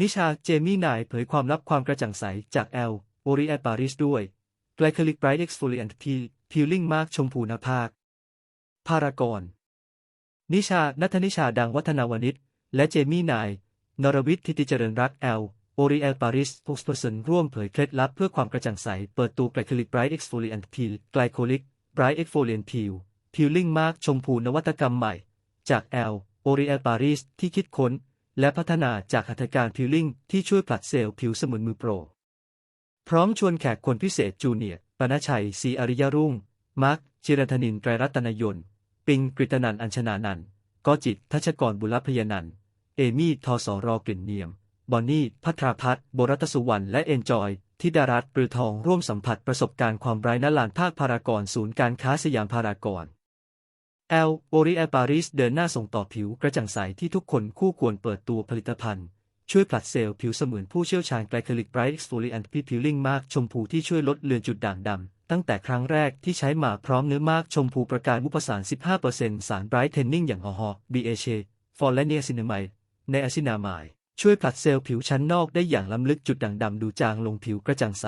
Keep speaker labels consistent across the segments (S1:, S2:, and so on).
S1: นิชา เจมี่นายเผยความลับความกระจ่างใส จากแอลโอริแอปาริสด้วยไกลคลิกไบรท์เอ็กซ์โฟลิแอนทีพิลลิ่งมากชมพูนาภาคพารากอนนิชา นัทนิชาดังวัฒนาวนิชและเจมี่นาย นรวิทย์ทิติเจริญรักแอลโอริแอลปาริสโฟกส์เพอร์สันร่วมเผยเคล็ดลับเพื่อความกระจ่างใส เปิดตัวไกลคลิกไบรท์เอ็กซ์โฟลิแอนทีไกลโคลิกไบรท์เอ็กซ์โฟลิแอนทีพิลลิ่งมากชมพูนวัตกรรมใหม่ จากแอลโอริแอลปาริสที่คิดค้น และพัฒนาจากหัตถการพิลลิ่งที่ช่วยผลัดเซลล์ผิวสมือนมือโปร พร้อมชวนแขกคนพิเศษจูเนียร์ปนชัยศรีอริยรุ่ง มาร์คจิรันธนินไตรรัตนยนต์ ปิงกฤตนันอัญชนานันท์กอจิตทัชกรบุรพยนันท์เอมี่ทอสอรอกลิ่นเนียม บอนนี่พัทราพัฒน์บรัตสุวรรณและเอนจอยทิดารัตน์ปรือทองร่วมสัมผัสประสบการณ์ความไร้นลานภาคพารากอนศูนย์การค้าสยามพารากอน แอลโอริแอปาริสเดินหน้าส่งต่อผิวกระจ่างใสที่ทุกคนคู่ควรเปิดตัวผลิตภัณฑ์ ช่วยผลัดเซลล์ผิวเสมือนผู้เชี่ยวชาญไกลคลิกไบรท์เอ็กซ์โฟลิแอนต์พิลลิ่งมากชมพูที่ช่วยลดเลือนจุดด่างดำ ตั้งแต่ครั้งแรกที่ใช้มาพร้อมเนื้อมากชมพูประการมุปสาร 15%สารไบรท์เทนนิ่งอย่างฮอฮอ BHA ฟอร์แลเนียซินามายในอะซินามายช่วยผลัดเซลล์ผิวชั้นนอกได้อย่างล้ำลึกจุดด่างดำดูจางลงผิวกระจ่างใส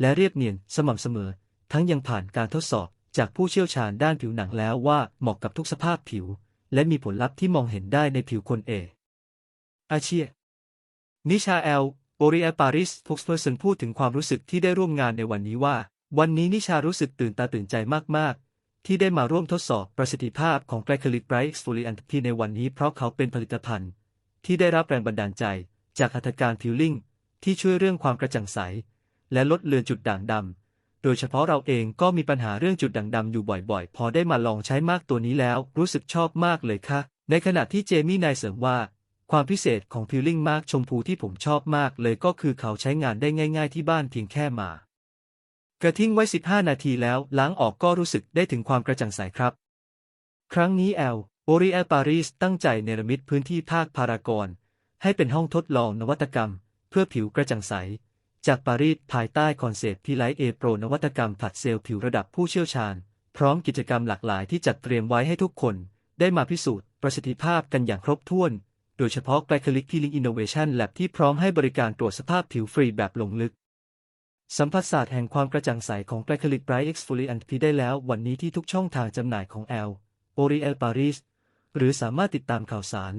S1: และเรียบเนียนสม่ำเสมอ ทั้งยังผ่านการทดสอบ จากผู้เชี่ยวชาญด้านผิวหนังแล้วว่าเหมาะกับทุกสภาพผิว และมีผลลัพธ์ที่มองเห็นได้ในผิวคนเอ อาเชีย นิชาแอลโอริแอปาริสฟกสเพอร์สันพูดถึงความรู้สึกที่ได้ร่วมงานในวันนี้ว่า วันนี้นิชารู้สึกตื่นตาตื่นใจมาก ๆ ที่ได้มาร่วมทดสอบประสิทธิภาพของไกลคลิกไบรท์เอ็กซ์โฟลิแอนที่ในวันนี้เพราะเขาเป็นผลิตภัณฑ์ ที่ได้รับแรงบันดาลใจ จากหัตถการพิลลิ่งที่ช่วยเรื่องความกระจ่างใส และลดเลือนจุดด่างดำ โดยเฉพาะเราเองก็มีปัญหาเรื่องจุดด่างดำอยู่บ่อยๆ พอได้มาลองใช้มากตัวนี้แล้ว รู้สึกชอบมากเลยค่ะ ในขณะที่เจมี่นายเสริมว่า ความพิเศษของพิลลิ่งมากชมพูที่ผมชอบมากเลยก็คือเขาใช้งานได้ง่าย ๆ ที่บ้านเพียงแค่มากระทิ้งไว้ 15 นาทีแล้วล้างออกก็รู้สึกได้ถึงความกระจ่างใสครับ ครั้งนี้แอลโอริแอลปารีสตั้งใจเนรมิตพื้นที่ภาคพารากอนให้เป็นห้องทดลองนวัตกรรม เพื่อผิวกระจ่างใส จากปารีสภายใต้คอนเซปต์พิไลท์เอโปรนวัตกรรมผัดเซลล์ผิวระดับผู้เชี่ยวชาญ พร้อมกิจกรรมหลากหลายที่จัดเตรียมไว้ให้ทุกคน ได้มาพิสูจน์ประสิทธิภาพกันอย่างครบถ้วน โดยเฉพาะไกลคลิกพีลิงอินโนเวชันแลบที่พร้อมให้บริการตรวจสภาพผิวฟรีแบบลงลึก สัมผัสศาสตร์แห่งความกระจ่างใสของไกลคลิกไบรท์เอ็กซ์โฟลิแอนต์พีได้แล้ววันนี้ที่ทุกช่องทางจำหน่ายของแอลโอริเอลปารีสหรือสามารถติดตามข่าวสาร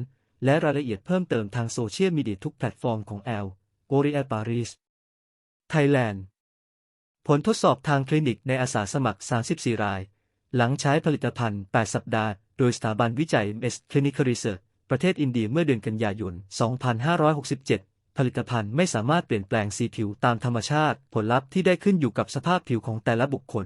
S1: และรายละเอียดเพิ่มเติมทางโซเชียลมีเดียทุกแพลตฟอร์มของแอลโอริเอลปารีส ไทยแลนด์ ผลทดสอบทางคลินิกในอาสาสมัคร 34 ราย หลังใช้ผลิตภัณฑ์ 8 สัปดาห์ โดยสถาบันวิจัย MS Clinical Research ประเทศอินเดียเมื่อเดือนกันยายน 2567 ผลิตภัณฑ์ไม่สามารถเปลี่ยนแปลงสีผิวตามธรรมชาติ ผลลัพธ์ที่ได้ขึ้นอยู่กับสภาพผิวของแต่ละบุคคล